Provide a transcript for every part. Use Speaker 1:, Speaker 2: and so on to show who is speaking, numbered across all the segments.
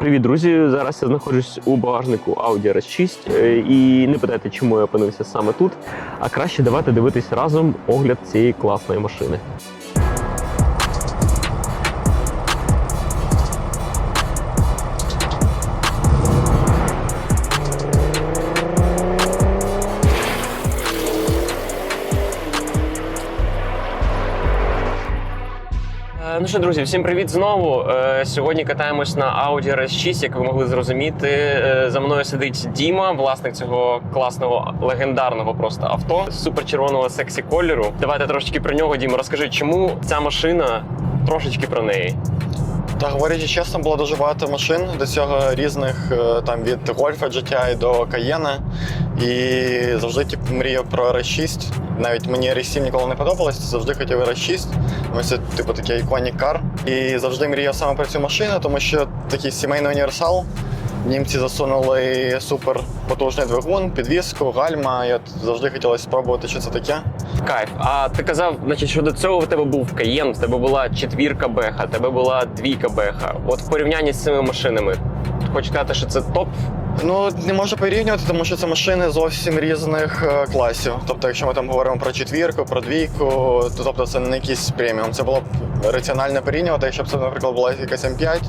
Speaker 1: Привіт, друзі! Зараз я знаходжусь у багажнику Audi RS6 е, і не питайте, чому я опинився саме тут. А краще давайте дивитись разом огляд цієї класної машини. Ну що, друзі, всім привіт знову. Е, Сьогодні катаємось на Audi RS6, як ви могли зрозуміти. Е, За мною сидить Діма, власник цього класного легендарного просто авто супер червоного сексі кольору. Давайте трошечки про нього, Діма. Розкажи, чому ця машина трошечки про неї.
Speaker 2: Та говорячи чесно, було дуже багато машин до цього різних, е, там від Golf GTI до Cayenne. І завжди тип, мріяв про R6. Навіть мені R7 ніколи не подобалось, завжди хотів R6. Тому це типу такий іконік кар. І завжди мріяв саме про цю машину, тому що такий сімейний універсал. Німці засунули супер потужний двигун, підвіску, гальма. Я завжди хотілося спробувати, що це таке.
Speaker 1: Кайф. А ти казав, значить, що до цього в тебе був Каєн, в тебе була четвірка Беха, в тебе була двійка Беха. От в порівнянні з цими машинами, хочу сказати, що це топ.
Speaker 2: Ну не можу порівнювати, тому що це машини зовсім різних е, класів. Тобто, якщо ми там говоримо про четвірку, про двійку, то тобто це не якийсь преміум. Це було б раціонально порівнювати, якщо б це, наприклад, була якась М5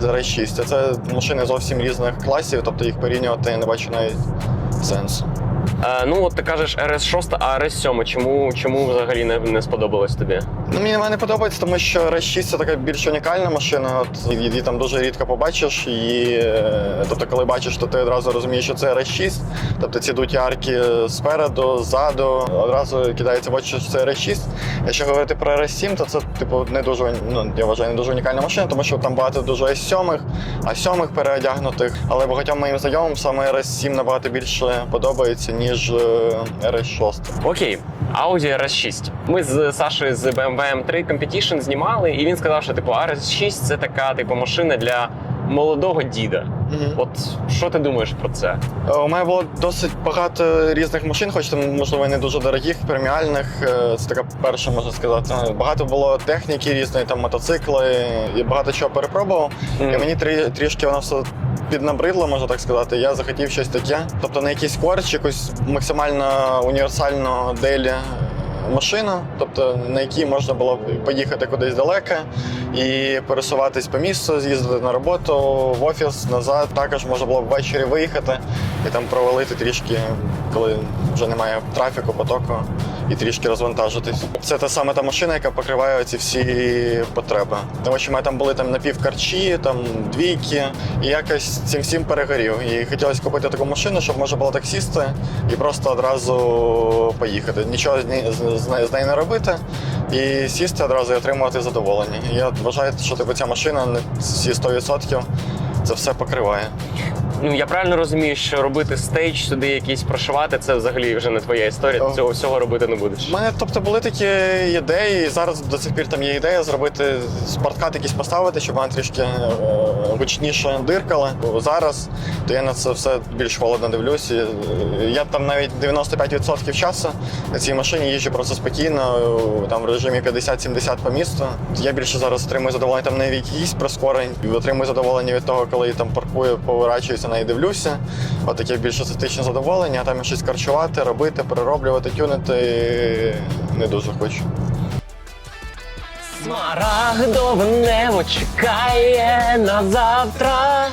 Speaker 2: з RS6. А це машини зовсім різних класів, тобто їх порівнювати я не бачу навіть сенсу.
Speaker 1: Е, ну, от ти кажеш RS6, а RS7. Чому, чому взагалі не, не сподобалось тобі?
Speaker 2: Ну, мені вона не подобається, тому що RS6 це така більш унікальна машина. От її, там дуже рідко побачиш. І, е, тобто, коли бачиш, то ти одразу розумієш, що це RS6. Тобто ці дуті арки спереду, ззаду, одразу кидається в очі, що це RS6. Якщо говорити про RS7, то це типу не дуже ну, я вважаю, не дуже унікальна машина, тому що там багато дуже S7, А7 переодягнутих. Але багатьом моїм знайомим саме RS7 набагато більше подобається, ніж е, RS6.
Speaker 1: Окей, Audi RS6. Ми з Сашею з BMW M3 Competition знімали, і він сказав, що типу RS6 це така типу машина для молодого діда.
Speaker 2: Мгм.
Speaker 1: От що ти думаєш про це?
Speaker 2: Е, У мене було досить багато різних машин, хоч там, можливо, не дуже дорогих, преміальних. Е, Це така перша, можна сказати. Е, Багато було техніки різної, там мотоцикли, і багато чого перепробував.
Speaker 1: Мгм.
Speaker 2: І мені трі, трішки воно все піднабридло, можна так сказати. Я захотів щось таке. Тобто не якийсь корч, якусь максимально універсальну делі. Машину, тобто на якій можна було б поїхати кудись далеко і пересуватись по місту, з'їздити на роботу, в офіс, назад. Також можна було б ввечері виїхати і там провалити трішки, коли вже немає трафіку, потоку, і трішки розвантажитись. Це та саме та машина, яка покриває ці всі потреби. Тому що ми там були там напівкарчі, там двійки, і якось цим всім перегорів. І хотілося купити таку машину, щоб можна було так сісти і просто одразу поїхати. Нічого з нею не робити, і сісти одразу і отримувати задоволення. Я вважаю, що типу, ця машина всі 100% це все покриває.
Speaker 1: Ну я правильно розумію, що робити стейдж сюди якийсь прошивати, це взагалі вже не твоя історія. Ти цього всього робити не будеш.
Speaker 2: У мене, тобто, були такі ідеї, і зараз до сих пір там є ідея зробити спорткат якийсь поставити, щоб вона трішки е, гучніше диркала. Бо зараз то я на це все більш холодно дивлюсь. І, е, я там навіть 95% часу на цій машині їжджу просто спокійно, там в режимі 50-70 по місту. Я більше зараз отримую задоволення там не від якихось прискорень, отримую задоволення від того, коли там паркую, поворачуюся на неї дивлюся. От більш естетичне задоволення, а там щось карчувати, робити, перероблювати, тюнити не дуже хочу.
Speaker 1: Смарагдове небо чекає на завтра.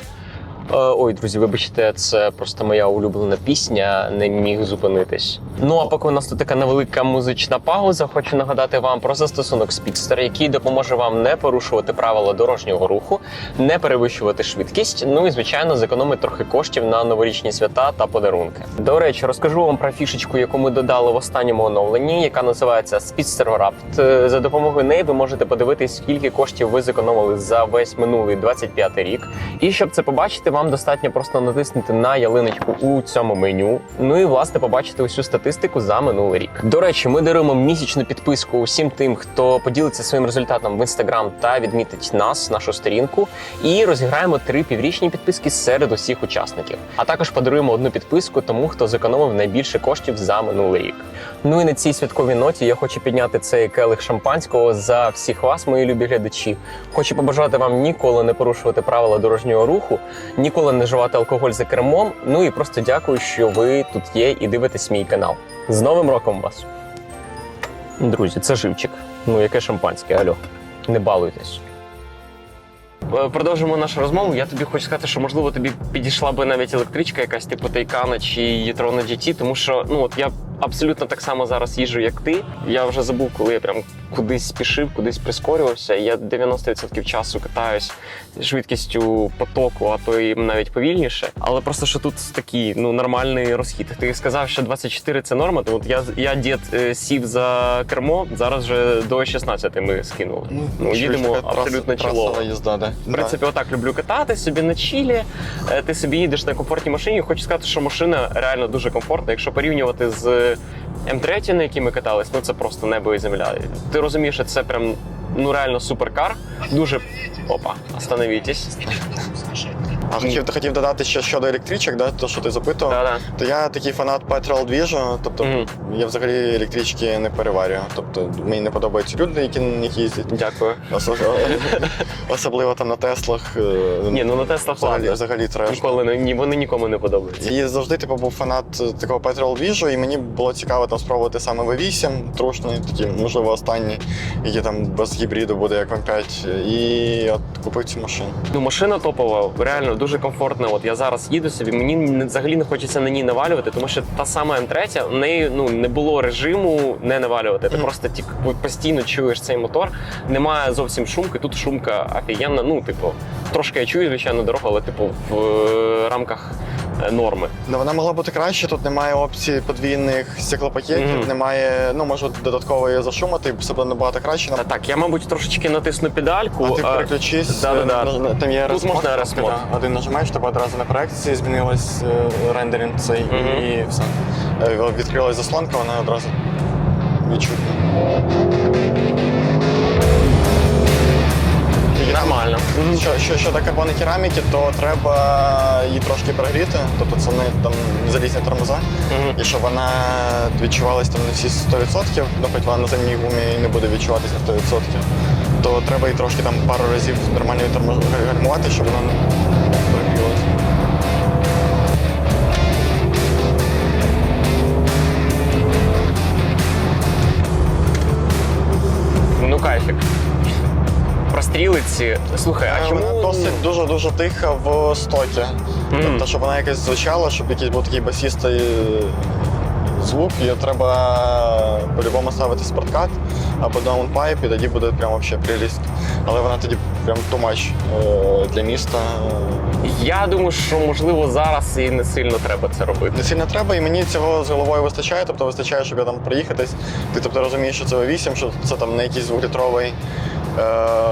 Speaker 1: Е, Ой, друзі, вибачте, це просто моя улюблена пісня. Не міг зупинитись. Ну а поки у нас тут така невелика музична пауза, хочу нагадати вам про застосунок Speedster, який допоможе вам не порушувати правила дорожнього руху, не перевищувати швидкість. Ну і звичайно, зекономить трохи коштів на новорічні свята та подарунки. До речі, розкажу вам про фішечку, яку ми додали в останньому оновленні, яка називається Speedster Wrapped. Е, За допомогою неї ви можете подивитись, скільки коштів ви зекономили за весь минулий 25 рік. І щоб це побачити, вам достатньо просто натиснути на ялиночку у цьому меню. Ну і власне побачити усю статистику за минулий рік. До речі, ми даруємо місячну підписку усім тим, хто поділиться своїм результатом в інстаграм та відмітить нас, нашу сторінку. І розіграємо три піврічні підписки серед усіх учасників. А також подаруємо одну підписку тому, хто зекономив найбільше коштів за минулий рік. Ну і на цій святковій ноті я хочу підняти цей келих шампанського за всіх вас, мої любі глядачі. Хочу побажати вам ніколи не порушувати правила дорожнього руху, ніколи не вживати алкоголь за кермом. Ну і просто дякую, що ви тут є і дивитесь мій канал. З Новим роком вас! Друзі, це живчик. Ну яке шампанське, альо. Не балуйтесь. Е, Продовжимо нашу розмову. Я тобі хочу сказати, що можливо тобі підійшла би навіть електричка, якась типу Тайкана чи Єтрона GT, тому що ну от я абсолютно так само зараз їжджу, як ти. Я вже забув, коли я прям кудись спішив, кудись прискорювався. Я 90% часу катаюсь швидкістю потоку, а то і навіть повільніше. Але просто що тут такий ну нормальний розхід. Ти сказав, що 24 це норма. То от я я дід е, сів за кермо. Зараз вже до 16 ми скинули. Ну, їдемо абсолютно чолово.
Speaker 2: їзда, да.
Speaker 1: В принципі, отак люблю катати собі на чілі. Е, Ти собі їдеш на комфортній машині. Хочу сказати, що машина реально дуже комфортна. Якщо порівнювати з М3, на якій ми катались, ну це просто небо і земля. Ти розумієш, що це прям ну реально суперкар. Дуже опа, остановітесь.
Speaker 2: А хотів, хотів додати ще щодо електричок, да, то, що ти запитував.
Speaker 1: Да-да.
Speaker 2: То я такий фанат петрол двіжу, тобто
Speaker 1: Мгм.
Speaker 2: я взагалі електрички не переварюю. Тобто мені не подобаються люди, які на них їздять.
Speaker 1: Дякую.
Speaker 2: Осо- Особливо там на Теслах. е,
Speaker 1: Ні, ну на Теслах
Speaker 2: взагалі,
Speaker 1: ладно.
Speaker 2: взагалі треш.
Speaker 1: Ніколи не ні, вони нікому не подобаються.
Speaker 2: І завжди типу, був фанат такого петрол двіжу, і мені було цікаво там спробувати саме V8, трушний, такий, можливо, останній, який там без гібриду буде як М5. І от купив цю машину.
Speaker 1: Ну, машина топова, реально дуже комфортна. От я зараз їду собі, мені взагалі не хочеться на ній навалювати, тому що та сама М3, в неї ну не було режиму не навалювати. Ти просто тільки постійно чуєш цей мотор. Немає зовсім шумки. Тут шумка офігенна. Ну, типу, трошки я чую, звичайно, дорогу, але типу в е, рамках норми.
Speaker 2: Ну, вона могла бути краще, тут немає опції подвійних стеклопакетів,
Speaker 1: Мгм.
Speaker 2: немає, ну, може, додатково її зашумати, все буде набагато краще.
Speaker 1: Та так, я, мабуть, трошечки натисну педальку.
Speaker 2: А ти
Speaker 1: а-
Speaker 2: переключись,
Speaker 1: да-да-да.
Speaker 2: е, там є
Speaker 1: Тут можна RS-мод.
Speaker 2: да. Один нажимаєш, тебе одразу на проекції змінилось е, рендеринг цей
Speaker 1: Мгм.
Speaker 2: і все. Е, Відкрилась заслонка, вона одразу відчутна.
Speaker 1: Нормально.
Speaker 2: Що, що, щодо карбонної кераміки, то треба її трошки прогріти, тобто це не там залізні тормоза. І щоб вона відчувалась там на всі 100%, наприклад, хоч вона на земній гумі не буде відчуватися на 100%, то треба її трошки там пару разів нормально відтормо- гальмувати, щоб вона
Speaker 1: Прострілиці. Слухай, а
Speaker 2: Е,
Speaker 1: чому
Speaker 2: Вона досить дуже-дуже тиха в стокі.
Speaker 1: Мгм.
Speaker 2: Тобто, щоб вона якось звучала, щоб якийсь був такий басістий звук, її треба по-любому ставити спорткат або даунпайп, і тоді буде прям вообще прелість. Але вона тоді прям too much е, для міста.
Speaker 1: Я думаю, що можливо зараз і не сильно треба це робити.
Speaker 2: Не сильно треба, і мені цього з головою вистачає. Тобто вистачає, щоб я там проїхатись. Ти тобто розумієш, що це V8, що це там не якийсь двохлітровий е,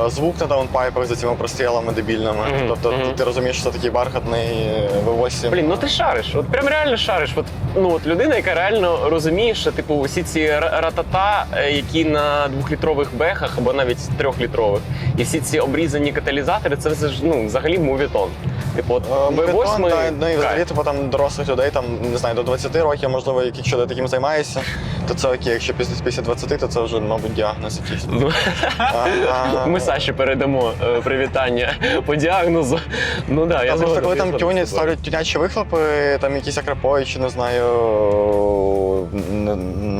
Speaker 2: звук на даунпайпах за цими прострілами дебільними.
Speaker 1: Мгм,
Speaker 2: Тобто
Speaker 1: мгм.
Speaker 2: ти, ти розумієш, що це такий бархатний е, V8.
Speaker 1: Блін, ну ти шариш, от прям реально шариш. От, ну от людина, яка реально розуміє, що типу усі ці ратата, е, які на двохлітрових бехах або навіть трьохлітрових, і всі ці обрізані каталізатори, це все ж ну взагалі мувітон. Типу, от
Speaker 2: Е,
Speaker 1: V8
Speaker 2: та, ну і взагалі типу, там дорослих людей, там не знаю, до 20 років, можливо, якщо ти таким займаєшся, то це окей. Якщо після після 20, то це вже, мабуть, діагноз якийсь.
Speaker 1: Ну, Ми Саші передамо е, привітання по діагнозу. Ну да, я
Speaker 2: просто коли там
Speaker 1: тобою.
Speaker 2: ставлять тюнячі вихлопи, там якісь акраповичі, не знаю,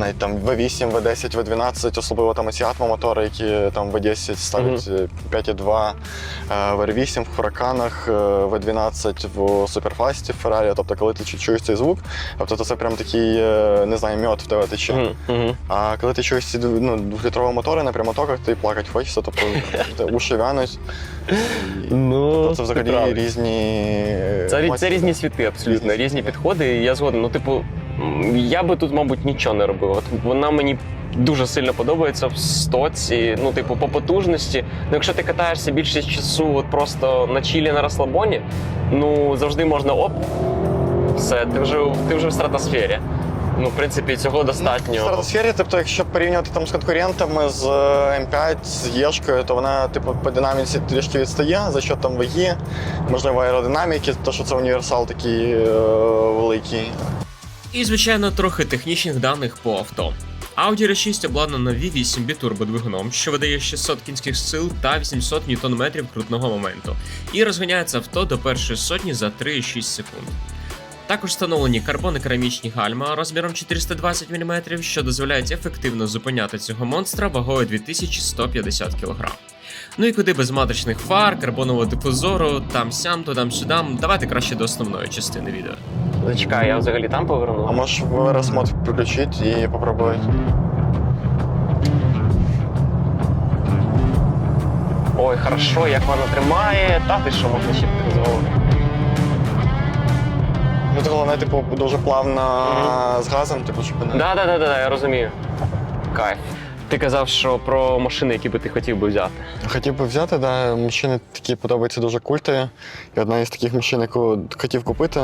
Speaker 2: навіть там V8, V10, V12, особливо там ці атмомотори, які там V10 ставлять е, 5,2, е, в R8 в Хураканах, е, V12 в Суперфасті в Феррарі. Тобто, коли ти чуєш цей звук, тобто то це прям такий, е, не знаю, мед в тебе тече.
Speaker 1: Мгм, мгм.
Speaker 2: А коли ти чуєш ці ну, двохлітрові мотори на прямотоках, ти плакати хочеться, тобто уші вянуть.
Speaker 1: Ну,
Speaker 2: Це взагалі різні. е,
Speaker 1: Це, це різні світи, абсолютно
Speaker 2: Різні
Speaker 1: підходи. Я згоден. Ну, типу, я би тут, мабуть, нічого не робив. От вона мені дуже сильно подобається в стоці, ну, типу, по потужності. Ну, якщо ти катаєшся більшість часу от просто на чілі на розслабоні, ну завжди можна оп. Все, ти вже, ти вже в стратосфері. Ну, в принципі, цього достатньо.
Speaker 2: В стратосфері, тобто, якщо порівнювати там з конкурентами з е, М5, з Єшкою, то вона типу по динаміці трішки відстає за що там ваги, можливо, аеродинаміки, то що це універсал такий е, великий.
Speaker 3: І, звичайно, трохи технічних даних по авто. Audi R6 обладнана V8 бітурбодвигуном, що видає 600 кінських сил та 800 Нм крутного моменту, і розганяється авто до першої сотні за 3,6 секунд. Також встановлені карбони-керамічні гальма розміром 420 мм, що дозволяють ефективно зупиняти цього монстра вагою 2150 кг. Ну і куди без матричних фар, карбонового дифузору, там сям, то там сюдам. Давайте краще до основної частини відео.
Speaker 1: Зачекай, я взагалі там поверну.
Speaker 2: А можеш мод включити і попробувати.
Speaker 1: Ой, хорошо, як вона тримає. Та ти що можна ще дозволити.
Speaker 2: Ну, це головне, типу, дуже плавно з газом, типу, щоб не.
Speaker 1: Да, да, да, да, я розумію. Кайф. Ти казав, що про машини, які би ти хотів би взяти.
Speaker 2: Хотів би взяти, да, машини такі подобаються дуже культові. І одна із таких машин, яку хотів купити,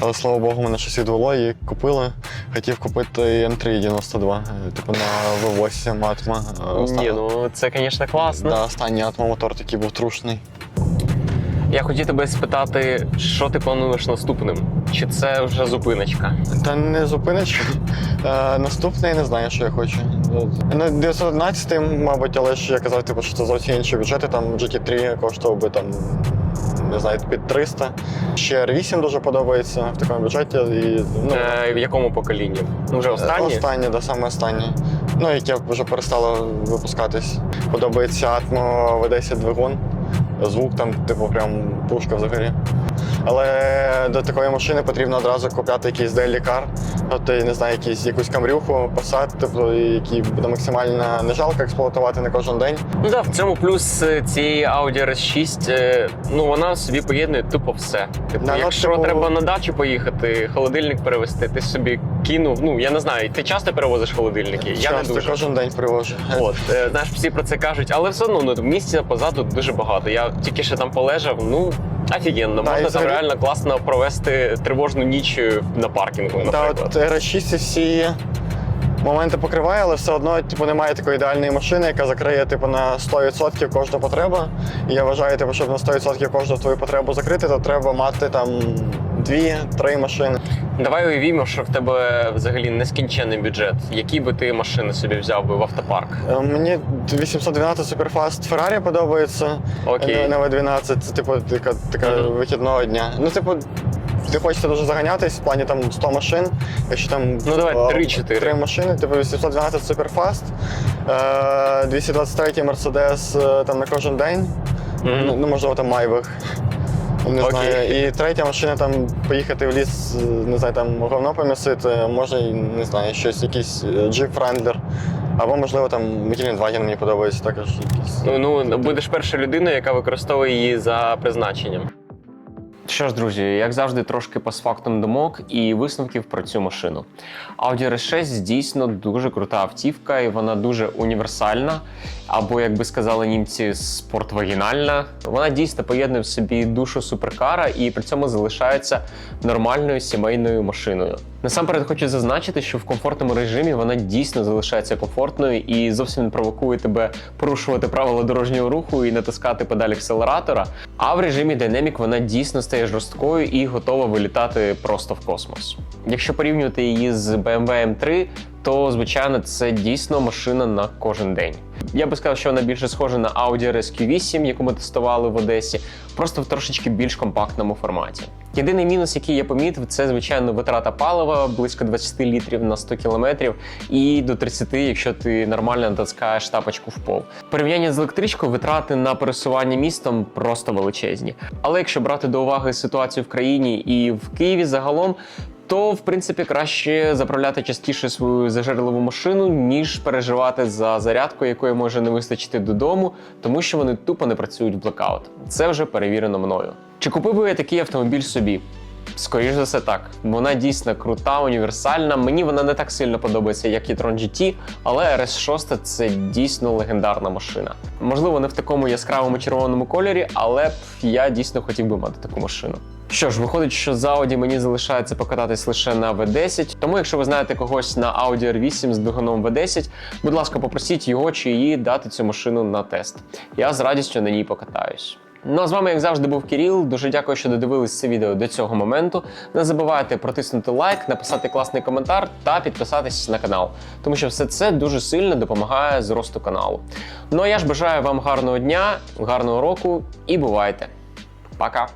Speaker 2: але слава Богу, мене щось відвело і купили. Хотів купити N392, е, типу на V8 Atma. е,
Speaker 1: Ні, ну це, звісно, класно.
Speaker 2: Да, останній Atma мотор такий був трушний.
Speaker 1: Я хотів тебе спитати, що ти плануєш наступним? Чи це вже зупиночка?
Speaker 2: Та не зупиниш. Е, наступний не знаю, що я хочу. На 911, мабуть, але ж я казав, типу, що це зовсім інші бюджети. Там GT3 коштував би там. Не знаю, під 300. Ще R8 дуже подобається в такому бюджеті. І, ну,
Speaker 1: Е, в якому поколінні? Ну, вже останнє?
Speaker 2: Останнє, да, саме останнє. Ну, яке вже перестало випускатись. Подобається Atmo V10 двигун. Звук там, типу, прям пушка взагалі. Але до такої машини потрібно одразу купляти якийсь делікар. Тобто, не знаю, якісь якусь камрюху, посад, тобто який буде максимально не жалко експлуатувати не кожен день.
Speaker 1: Ну так, в цьому плюс е, цієї Audi RS6, е, ну вона собі поєднує тупо все. Типу,
Speaker 2: Да, ну,
Speaker 1: якщо
Speaker 2: типу-
Speaker 1: треба на дачу поїхати, холодильник перевезти, ти собі кинув. Ну я не знаю, ти часто перевозиш холодильники? я не дуже.
Speaker 2: кожен день привожу.
Speaker 1: От, е, знаєш, всі про це кажуть, але все одно ну, місця позаду дуже багато. Я тільки що там полежав, ну офігенно,
Speaker 2: Да,
Speaker 1: можна
Speaker 2: взагалі-
Speaker 1: там реально класно провести тривожну ніч е, на паркінгу,
Speaker 2: Та от R6 всі моменти покриває, але все одно типу, немає такої ідеальної машини, яка закриє типу, на 100% кожну потребу. І я вважаю, типу, щоб на 100% кожну твою потребу закрити, то треба мати там дві-три машини.
Speaker 1: Давай уявімо, що в тебе взагалі нескінченний бюджет. Які би ти машини собі взяв би в автопарк?
Speaker 2: Е, Мені 812 Superfast Ferrari подобається.
Speaker 1: Окей.
Speaker 2: На V12 це типу така, така
Speaker 1: Мгм.
Speaker 2: вихідного дня. Ну, типу, ти хочеться дуже заганятись в плані там 100 машин. Якщо там
Speaker 1: Ну, давай,
Speaker 2: е,
Speaker 1: 3-4.
Speaker 2: три машини, типу 812 Superfast, е, 223 Mercedes е, там на кожен день.
Speaker 1: Мгм.
Speaker 2: Ну, ну, можливо, там Майбах. Не
Speaker 1: Окей.
Speaker 2: знаю. І третя машина там поїхати в ліс, е, не знаю, там говно помісити, може, не знаю, щось, якийсь е, Jeep Wrangler. Або, можливо, там Volkswagen мені подобається також якісь.
Speaker 1: Ну, ну будеш першою людиною, яка використовує її за призначенням. Що ж, друзі, як завжди, трошки по фактам думок і висновків про цю машину. Audi RS6 дійсно дуже крута автівка, і вона дуже універсальна, або, як би сказали німці, спортвагінальна. Вона дійсно поєднує в собі душу суперкара і при цьому залишається нормальною сімейною машиною. Насамперед хочу зазначити, що в комфортному режимі вона дійсно залишається комфортною і зовсім не провокує тебе порушувати правила дорожнього руху і натискати педаль акселератора. А в режимі Dynamic вона дійсно стає жорсткою і готова вилітати просто в космос. Якщо порівнювати її з BMW M3, то звичайно це дійсно машина на кожен день. Я би сказав, що вона більше схожа на Audi RSQ8, яку ми тестували в Одесі, просто в трошечки більш компактному форматі. Єдиний мінус, який я помітив, це звичайно витрата палива близько 20 літрів на 100 кілометрів і до 30, якщо ти нормально натискаєш тапочку в пол. В порівнянні з електричкою витрати на пересування містом просто величезні. Але якщо брати до уваги ситуацію в країні і в Києві загалом, то в принципі краще заправляти частіше свою зажерливу машину, ніж переживати за зарядку, якої може не вистачити додому, тому що вони тупо не працюють в блекаут. Це вже перевірено мною. Чи купив би я такий автомобіль собі? Скоріше за все, так. Вона дійсно крута, універсальна. Мені вона не так сильно подобається, як e-tron GT, але RS6 це дійсно легендарна машина. Можливо, не в такому яскравому червоному кольорі, але я дійсно хотів би мати таку машину. Що ж, виходить, що за Audi мені залишається покататись лише на V10, тому якщо ви знаєте когось на Audi R8 з двигуном V10, будь ласка, попросіть його чи її дати цю машину на тест. Я з радістю на ній покатаюсь. Ну а з вами, як завжди, був Кіріл. Дуже дякую, що додивились це відео до цього моменту. Не забувайте протиснути лайк, написати класний коментар та підписатись на канал, тому що все це дуже сильно допомагає зросту каналу. Ну а я ж бажаю вам гарного дня, гарного року і бувайте! Пока!